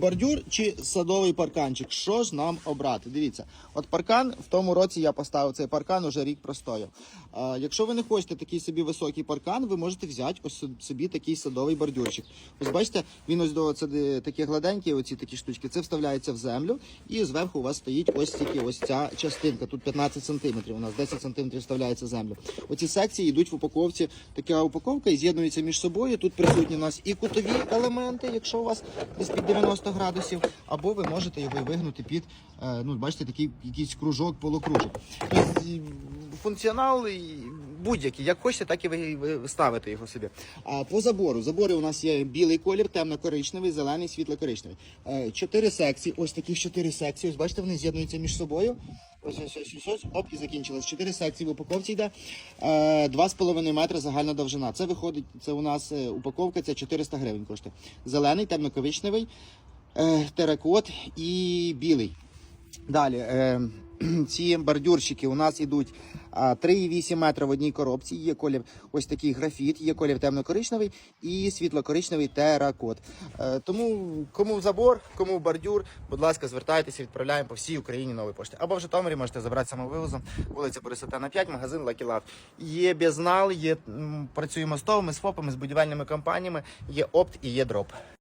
Бордюр чи садовий парканчик? Що ж нам обрати? Дивіться, от паркан в тому році я поставив цей паркан уже рік простояв. А, якщо ви не хочете такий собі високий паркан, ви можете взяти ось собі такий садовий бордюрчик. Ось бачите, він ось до це такі гладенькі, оці такі штучки. Це вставляється в землю, і зверху у вас стоїть ось тільки ось ця частинка. Тут 15 сантиметрів. У нас 10 сантиметрів вставляється в землю. Оці секції йдуть в упаковці. Така упаковка і з'єднуються між собою. Тут присутні у нас і кутові елементи, якщо у вас десь під 90 градусів, або ви можете його вигнути під, е, ну бачите, такий якийсь кружок, полукружок. Функціонал будь-який, як хочете, так і ви, ви ставите його собі. А по забору, забори у нас є білий колір, темно-коричневий, зелений, світло-коричневий. Е, Чотири секції, ось таких чотири секції. Ось бачите, вони з'єднуються між собою. Ось ось ось ось, ось оп, і закінчилось. Чотири секції в упаковці йде. Е, Два з половиною метри загальна довжина. Це виходить, це у нас е, упаковка, це 400 гривень коштує. Зелений, темно-коричневий, е, теракот і білий. Далі, е, ці бордюрщики у нас йдуть а, 3,8 метра в одній коробці. Є колір ось такий графіт, є колір темно-коричневий і світло-коричневий теракот. Е, тому кому забор, кому бордюр, будь ласка, звертайтеся, відправляємо по всій Україні нової пошти. Або в Житомирі можете забрати самовивозом, вулиця Борисотена 5, магазин Love. Є безнал, є працюємо з ТОВами, з ФОПами, з будівельними компаніями, є опт і є дроп.